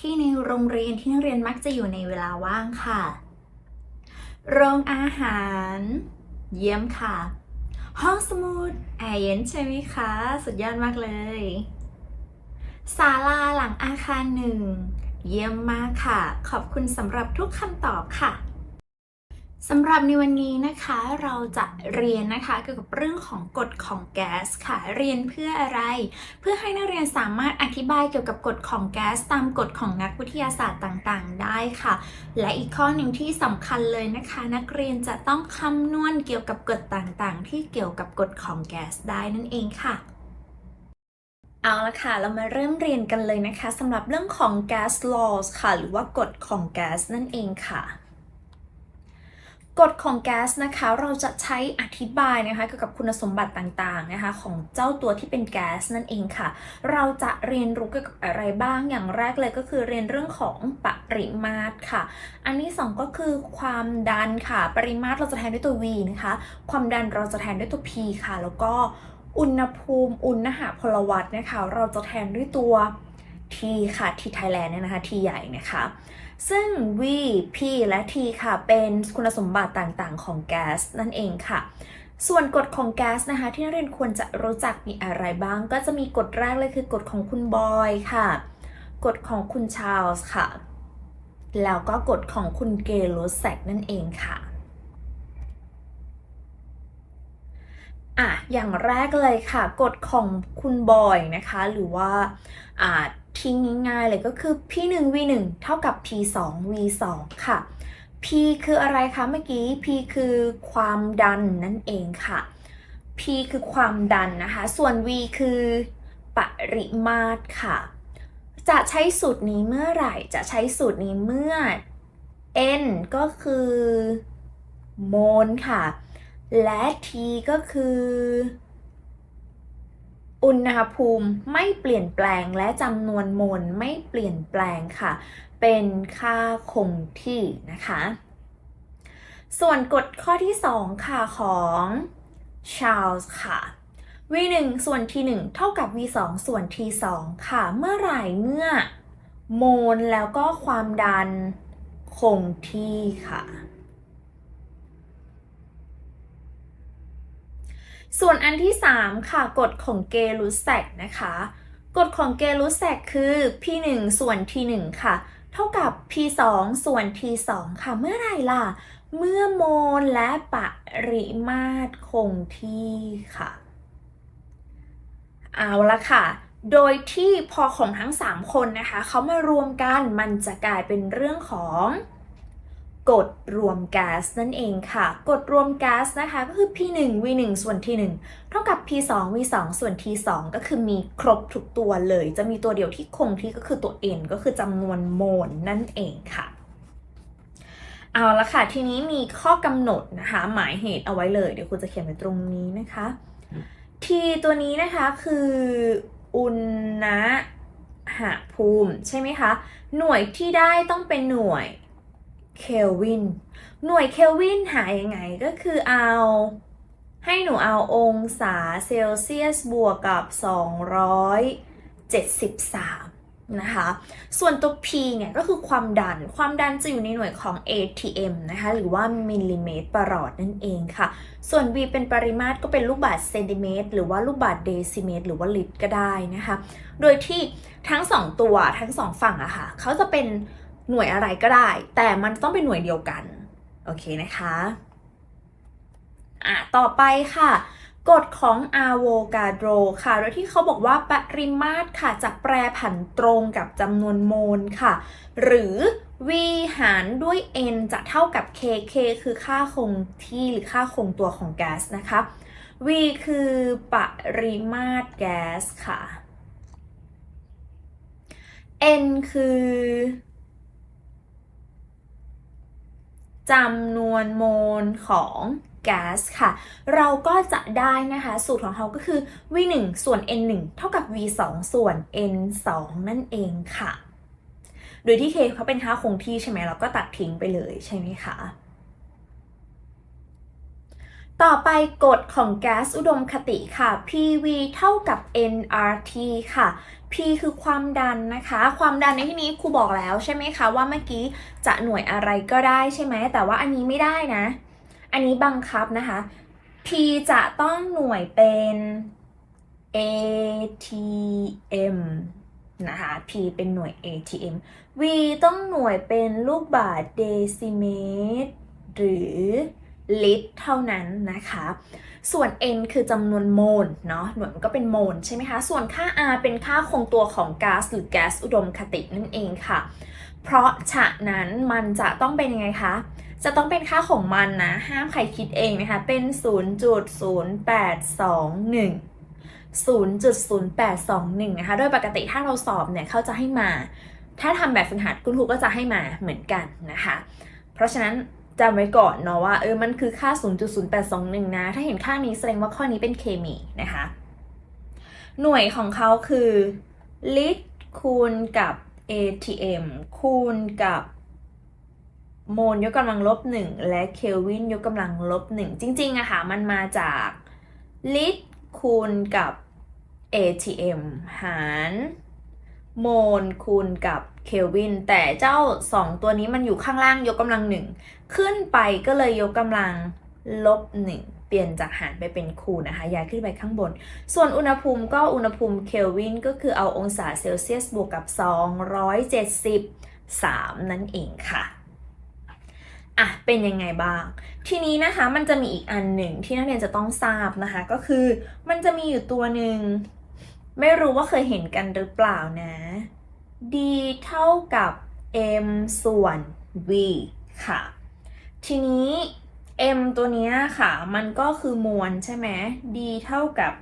ที่ในโรงเรียนที่นักเรียนมักจะอยู่ในเวลาว่างค่ะ โรงอาหาร เยี่ยมค่ะ ห้องสมุดแอร์เย็นใช่ไหมคะ สุดยอดมากเลยศาลาหลังอาคารหนึ่ง เยี่ยมมากค่ะ ขอบคุณสำหรับทุกคำตอบค่ะ สำหรับในวันนี้นะคะเราจะเรียนนะคะเกี่ยวกับเรื่องของกฎของแก๊สค่ะ เรียนเพื่ออะไร เพื่อให้นักเรียนสามารถอธิบายเกี่ยวกับกฎของแก๊สตามกฎของนักวิทยาศาสตร์ต่างๆ ได้ค่ะ และอีกข้อหนึ่งที่สำคัญเลยนะคะ นักเรียนจะต้องคำนวณเกี่ยวกับกฎต่างๆ ที่เกี่ยวกับกฎของแก๊สได้นั่นเองค่ะเอาละค่ะ เรามาเริ่มเรียนกันเลยนะคะสำหรับเรื่องของ gas laws ค่ะ หรือว่ากฎของแก๊สนั่นเองค่ะ กฎของแก๊สนะคะเราจะใช้อธิบายนะคะเกี่ยวกับคุณสมบัติต่างๆนะคะของเจ้าตัวที่เป็นแก๊สนั่นเองค่ะ เราจะเรียนรู้เกี่ยวกับอะไรบ้างอย่างแรกเลยก็คือเรียนเรื่องของปริมาตรค่ะ อันที่สองก็คือความดันค่ะ ปริมาตรเราจะแทนด้วยตัว v นะคะ ความดันเราจะแทนด้วยตัว p ค่ะ แล้วก็อุณหภูมิอุณหพลวัตนะคะ เราจะแทนด้วยตัว t ค่ะ t Thailand เนี่ยนะคะ t ใหญ่นะคะซึ่ง V P และ T ค่ะ เป็นคุณสมบัติต่างๆ ของแก๊สนั่นเองค่ะ ส่วนกฎของแก๊สนะคะที่นักเรียนควรจะรู้จักมีอะไรบ้าง ก็จะมีกฎแรกเลยคือกฎของคุณบอยค่ะ กฎของคุณชาร์ลส์ค่ะ แล้วก็กฎของคุณเกโลแซกนั่นเองค่ะอะอย่างแรกเลยค่ะ กฎของคุณบอยนะคะ หรือว่าอ่า ทิ้งง่ายๆเลยก็คือ p 1 v 1 เท่ากับ p 2 v 2 ค่ะ p คืออะไรคะเมื่อกี้ p คือความดันนั่นเองค่ะ p คือความดันนะคะ ส่วน v คือปริมาตรค่ะ จะใช้สูตรนี้เมื่อไหร่ จะใช้สูตรนี้เมื่อ n ก็คือโมลค่ะ และ t ก็คือ อุณหภูมิไม่เปลี่ยนแปลงและจำนวนโมลไม่เปลี่ยนแปลงค่ะ เป็นค่าคงที่นะคะ ส่วนกฎข้อที่ 2 ค่ะของชาร์ลส์ค่ะ v 1 ส่วน t 1 เท่ากับ v 2 ส่วน t 2 ค่ะ เมื่อไหร่เมื่อโมลแล้วก็ความดันคงที่ค่ะ ส่วนอันที่ 3 ค่ะกฎของเกลูแซกนะคะกฎของเกลูแซกคือ p 1 ส่วน t 1 ค่ะ เท่ากับ p 2 ส่วน t 2 ค่ะ เมื่อไรล่ะ เมื่อโมลและปริมาตรคงที่ค่ะ เอาละค่ะ โดยที่พอของทั้ง 3 คนนะคะ เขามารวมกันมันจะกลายเป็นเรื่องของ กฎรวมแก๊สนั่นเองค่ะ กฎรวมแก๊สนะคะก็คือ P1 V1 ส่วน T1 เท่ากับ P2 V2 ส่วน T2 ก็คือมีครบทุกตัวเลย จะมีตัวเดียวที่คงที่ก็คือตัว N ก็คือจำนวนโมลนั่นเองค่ะ เอาละค่ะ ทีนี้มีข้อกำหนดนะคะ หมายเหตุเอาไว้เลย เดี๋ยวคุณจะเขียนไว้ตรงนี้นะคะ T ตัวนี้นะคะคืออุณหภูมิใช่ไหมคะ หน่วยที่ได้ต้องเป็นหน่วย เคลวิน หน่วยเคลวินหายังไงก็คือเอา ให้หนูเอาองศาเซลเซียสบวกกับ 273 นะคะ ส่วนตัว P เนี่ยก็คือความดัน ความดันจะอยู่ในหน่วยของ ATM นะคะ หรือว่ามิลลิเมตรประหลอดนั่นเองค่ะ ส่วน V เป็นปริมาตรก็เป็นลูกบาศก์เซนติเมตร หรือว่าลูกบาศก์เดซิเมตร หรือว่าลิตรก็ได้นะคะ โดยที่ทั้งสองตัวทั้งสองฝั่งอะค่ะเขาจะเป็น หน่วยอะไรก็ได้ แต่มันต้องเป็นหน่วยเดียวกัน โอเคนะคะอะต่อไปค่ะกฎของอะโวกาโดค่ะ โดยที่เขาบอกว่าปริมาตรค่ะ จะแปรผันตรงกับจำนวนโมลค่ะ หรือ v หารด้วย n จะเท่ากับ k k คือค่าคงที่หรือค่าคงตัวของแก๊สนะคะ v คือปริมาตรแก๊สค่ะ n คือ จำนวนโมลของแก๊สค่ะ เราก็จะได้นะคะ สูตรของเขาก็คือ v 1ส่วน n 1เท่ากับ v 2ส่วน n 2นั่นเองค่ะ โดยที่ k เขาเป็นค่าคงที่ใช่ไหมเราก็ตัดทิ้งไปเลยใช่ไหมคะ ต่อไปกฎของแก๊สอุดมคติค่ะ PV เท่ากับ nRT ค่ะ P คือความดันนะคะ ความดันในที่นี้ครูบอกแล้วใช่ไหมคะว่าเมื่อกี้จะหน่วยอะไรก็ได้ใช่ไหม แต่ว่าอันนี้ไม่ได้นะ อันนี้บังคับนะคะ P จะต้องหน่วยเป็น ATM นะคะ P เป็นหน่วย ATM V ต้องหน่วยเป็นลูกบาศก์เดซิเมตรหรือ ลิตรเท่านั้นนะคะ ส่วน n คือจำนวนโมลเนาะหน่วยมันก็เป็นโมลใช่ไหมคะ ส่วนค่า r เป็นค่าคงตัวของก๊าซหรือแก๊สอุดมคตินั่นเองค่ะ เพราะฉะนั้นมันจะต้องเป็นยังไงคะ จะต้องเป็นค่าของมันนะ ห้ามใครคิดเองนะคะ เป็น 0.0821 0.0821 นะคะ โดยปกติถ้าเราสอบเนี่ยเขาจะให้มา ถ้าทำแบบฝึกหัดคุณครูก็จะให้มาเหมือนกันนะคะ เพราะฉะนั้น จำไว้ก่อนเนาะว่าเออมันคือค่า 0.0821 นะ ถ้าเห็นค่านี้แสดงว่าข้อนี้เป็นเคมีนะคะ หน่วยของเขาคือลิตรคูณกับ ATM คูณกับโมลยกกำลังลบ1และเคลวินยกกำลังลบ1จริงๆอะค่ะ มันมาจากลิตรคูณกับ ATM หาร โมลคูณกับเคลวิน แต่เจ้า 2 ตัวนี้มันอยู่ข้างล่างยกกำลัง1ขึ้นไปก็เลยยกกำลังลบ1เปลี่ยนจากหารไปเป็นคูณนะคะย้ายขึ้นไปข้างบน ส่วนอุณหภูมิก็อุณหภูมิเคลวินก็คือเอาองศาเซลเซียสบวกกับ 273 นั่นเองค่ะอะเป็นยังไงบ้าง ทีนี้นะคะมันจะมีอีกอันหนึ่งที่นักเรียนจะต้องทราบนะคะ ก็คือมันจะมีอยู่ตัวหนึ่ง ไม่รู้ว่าเคยเห็นกันหรือเปล่านะ d เท่ากับ m ส่วน v ค่ะ ทีนี้ m ตัวนี้ค่ะ มันก็คือมวลใช่ไหม d เท่ากับ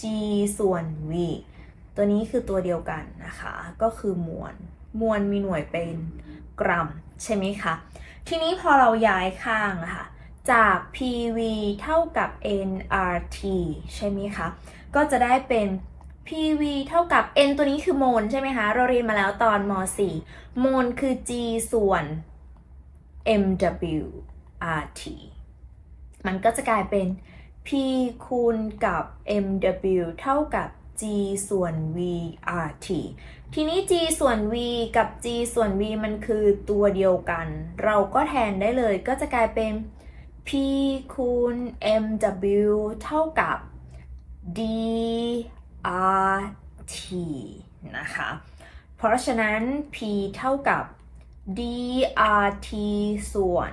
g ส่วน v ตัวนี้คือตัวเดียวกันนะคะ ก็คือมวล มวลมีหน่วยเป็นกรัมใช่ไหมคะ ทีนี้พอเราย้ายข้างค่ะ จาก PV เท่ากับ nRT ใช่ไหมคะ ก็จะได้เป็น PV เท่ากับ n ตัวนี้คือโมลใช่ไหมคะ เราเรียนมาแล้วตอนม .4 โมลคือ g ส่วน mw rt มันก็จะกลายเป็น p คูณกับ mw เท่ากับ g ส่วน v rt ทีนี้ g ส่วน v กับ g ส่วน v มันคือตัวเดียวกัน เราก็แทนได้เลยก็จะกลายเป็น p คูณ mw เท่ากับ d rt นะคะ เพราะฉะนั้น p เท่ากับ drt ส่วน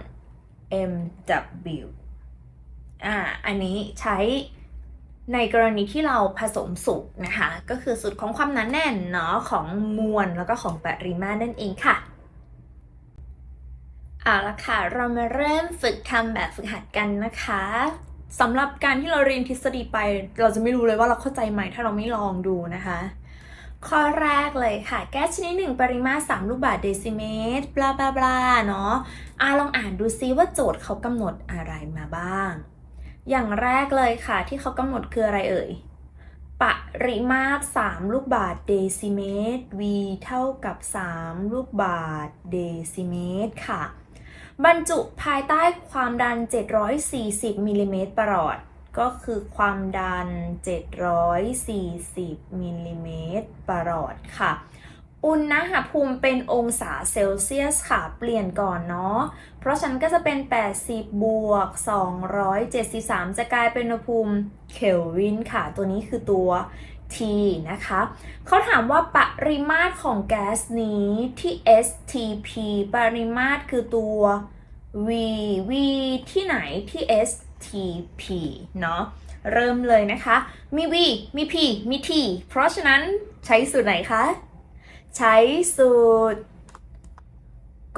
mw อ่า อันนี้ใช้ในกรณีที่เราผสมสุกนะคะ ก็คือสูตรของความหนาแน่นเนาะของมวลแล้วก็ของปริมาตรนั่นเองค่ะเอาละค่ะ เรามาเริ่มฝึกทำแบบฝึกหัดกันนะคะ สำหรับการที่เราเรียนทฤษฎีไป เราจะไม่รู้เลยว่าเราเข้าใจไหมถ้าเราไม่ลองดูนะคะ ข้อแรกเลยค่ะ แก๊สชนิดหนึ่งปริมาตร 3 ลูกบาศก์เดซิเมตรบลาบลาบลาเนาะอาลองอ่านดูซิว่าโจทย์เขากำหนดอะไรมาบ้าง อย่างแรกเลยค่ะที่เขากำหนดคืออะไรเอ่ย ปริมาตร 3 ลูกบาศก์เดซิเมตร v เท่ากับ 3 ลูกบาศก์เดซิเมตรค่ะ บรรจุภายใต้ความดัน 740มิลลิเมตรประหลอด ก็คือความดัน 740มิลลิเมตรประหลอดค่ะ อุณหภูมิเป็นองศาเซลเซียสค่ะ เปลี่ยนก่อนเนาะ เพราะฉันก็จะเป็น 80 บวก 273 จะกลายเป็นอุณหภูมิเคลวินค่ะ ตัวนี้คือตัว T นะคะ เขาถามว่าปริมาตรของแก๊สนี้ที่ STP ปริมาตรคือตัว V V ที่ไหนที่ STP เนาะเริ่มเลยนะคะ มี V มี P มี T เพราะฉะนั้นใช้สูตรไหนคะ ใช้สูตร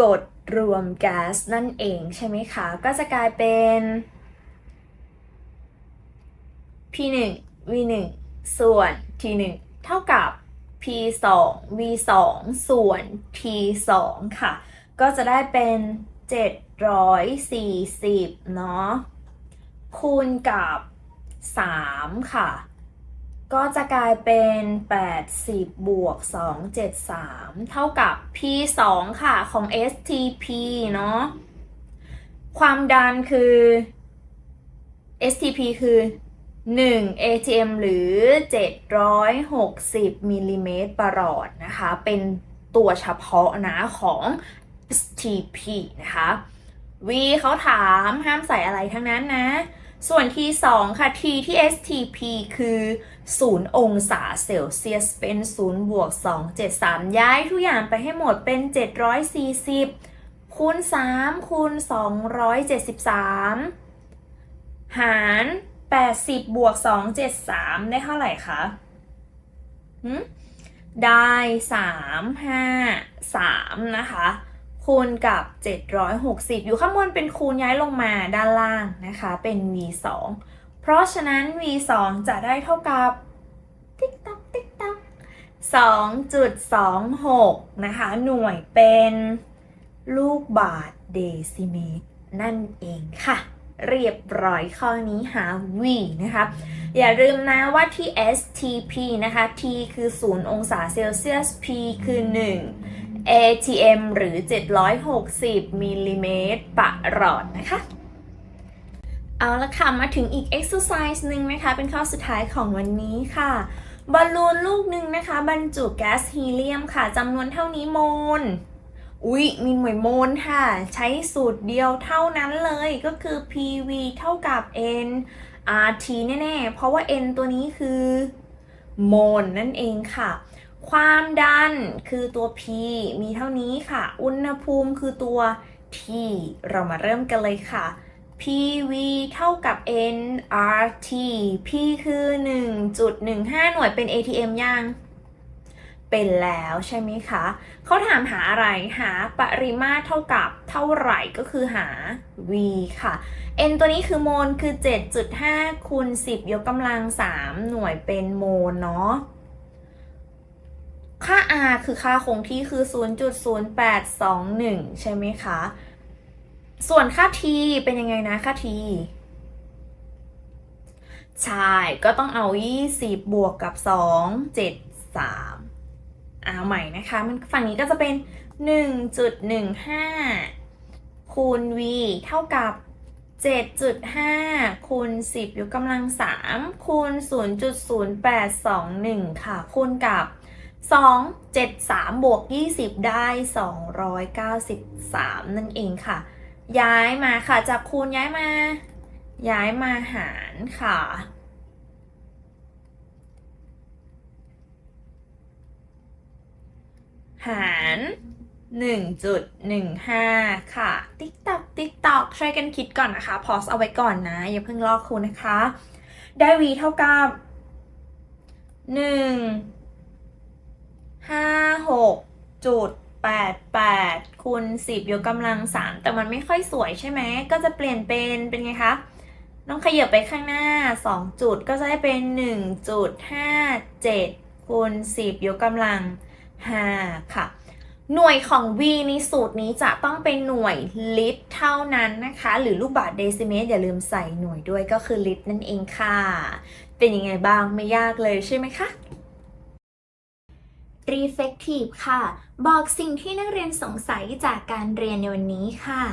กดรวมแก๊สนั่นเองใช่ไหมคะ ก็จะกลายเป็น P1 V1 ส่วน T1 เท่ากับ P2 V2 ส่วน T2 ค่ะ ก็จะได้เป็น 740 เนาะ คูณกับ 3 ค่ะ ก็จะกลายเป็น 80 บวก 273 เท่ากับ P2 ค่ะ ของ STP เนาะ ความดันคือ STP คือ 1 ATM หรือ 760มิลลิเมตรประหลอดนะคะ เป็นตัวเฉพาะนะของ STP นะคะ V เขาถามห้ามใส่อะไรทั้งนั้นนะ ส่วน T2 ค่ะ T ที่ STP คือ 0 องศาเซลเซียสเป็น 0 บวก 2 73 ย้ายทุกอย่างไปให้หมดเป็น 740 คูณ 3 คูณ 273 หาร 80 บวก 273 ได้เท่าไหร่คะหึได้ 3 5 3 นะคะ คูณกับ 760 อยู่ข้างบนเป็นคูณย้ายลงมาด้านล่างนะคะ เป็น v2 เพราะฉะนั้น v2 จะได้เท่ากับ ติ๊กต๊อกติ๊กต๊อก2.26 นะคะ หน่วยเป็นลูกบาทเดซิเมตรนั่นเองค่ะ เรียบร้อยข้อนี้หา v นะคะอย่าลืมนะว่าที่ STP นะคะ T คือ 0 องศาเซลเซียส P คือ 1 ATM หรือ 760มิลลิเมตรประหลอดนะคะ เอาละค่ะ มาถึงอีก exercise หนึ่งนะคะ เป็นข้อสุดท้ายของวันนี้ค่ะบอลลูนลูกหนึ่งนะคะ บรรจุแก๊สฮีเลียมค่ะจำนวนเท่านี้โมล อุ๊ยมีหน่วยโมลค่ะ ใช้สูตรเดียวเท่านั้นเลยก็คือ PV เท่ากับ N RT แน่ๆ เพราะว่า N ตัวนี้คือโมลนั่นเองค่ะ ความดันคือตัว P มีเท่านี้ค่ะ อุณหภูมิคือตัว T เรามาเริ่มกันเลยค่ะ PV เท่ากับ nRT P คือ 1.15 หน่วยเป็น ATM ยัง เป็นแล้วใช่ไหมคะ เขาถามหาอะไร หาปริมาตรเท่ากับเท่าไหร่ก็คือหา V ค่ะ N ตัวนี้คือโมลคือ 7.5คูณ10 ยกกำลัง 3 หน่วยเป็นโมลเนาะ ค่า R คือค่าคงที่คือ 0.0821 ใช่ไหมคะ ส่วนค่า t เป็นยังไงนะค่า t ใช่ ก็ต้องเอา 20 บวกกับ 2 7 3 เอาใหม่นะคะ มันฝั่งนี้ก็จะเป็น 1.15 คูณ v เท่ากับ 7.5 คูณ 10 ยกกำลัง 3 คูณ 0.0821 ค่ะ คูณกับ 2 7 3 บวก 20 ได้ 293 นั่นเองค่ะ ย้ายมาค่ะ จากคูณย้ายมา ย้ายมาหารค่ะ หาร 1.15 ค่ะ ติ๊กตอกติ๊กตอกช่วยกันคิดก่อนนะคะ พอสเอาไว้ก่อนนะ อย่าเพิ่งลอกคูณนะคะ ได้ v เท่ากับ 1 5 6จุด88คูณ10 ยกกำลัง 3 แต่มันไม่ค่อยสวยใช่ไหม ก็จะเปลี่ยนเป็นเป็นไงคะต้องขยับไปข้างหน้า 2 จุดก็จะได้เป็น 1.57คูณ10 ยกกำลัง 5 ค่ะ หน่วยของ V ในสูตรนี้จะต้องเป็นหน่วยลิตรเท่านั้นนะคะ หรือลูกบาศก์เดซิเมตรอย่าลืมใส่หน่วยด้วยก็คือลิตรนั่นเองค่ะ เป็นยังไงบ้างไม่ยากเลยใช่ไหมคะ Reflective ค่ะ บอกสิ่งที่นักเรียนสงสัยจากการเรียนในวันนี้ค่ะ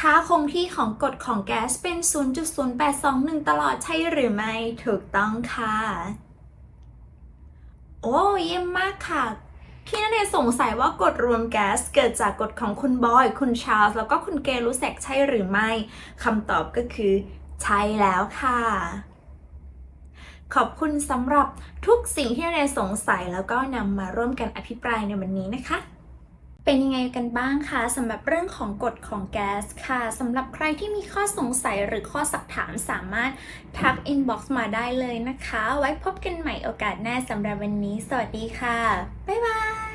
ค่าคงที่ของกฎของแก๊สเป็น 0.0821 ตลอดใช่หรือไม่ ถูกต้องค่ะ โอ้เยี่ยมมากค่ะที่นันเรียสงสัยว่ากฎรวมแก๊สเกิดจากกฎของคุณบอย คุณชาร์ลส์แล้วก็คุณเกลูแซกใช่หรือไม่คำตอบก็คือ ใช่แล้วค่ะ ขอบคุณสำหรับทุกสิ่งที่นันเรียสงสัยแล้วก็นำมาร่วมกันอภิปรายในวันนี้นะคะ เป็นยังไงกันบ้างคะสำหรับเรื่องของกฎของแก๊สค่ะสำหรับใครที่มีข้อสงสัยหรือข้อสักถามสามารถทักอินบ็อกซ์มาได้เลยนะคะ ไว้พบกันใหม่โอกาสหน้าสำหรับวันนี้ สวัสดีค่ะ บ๊ายบาย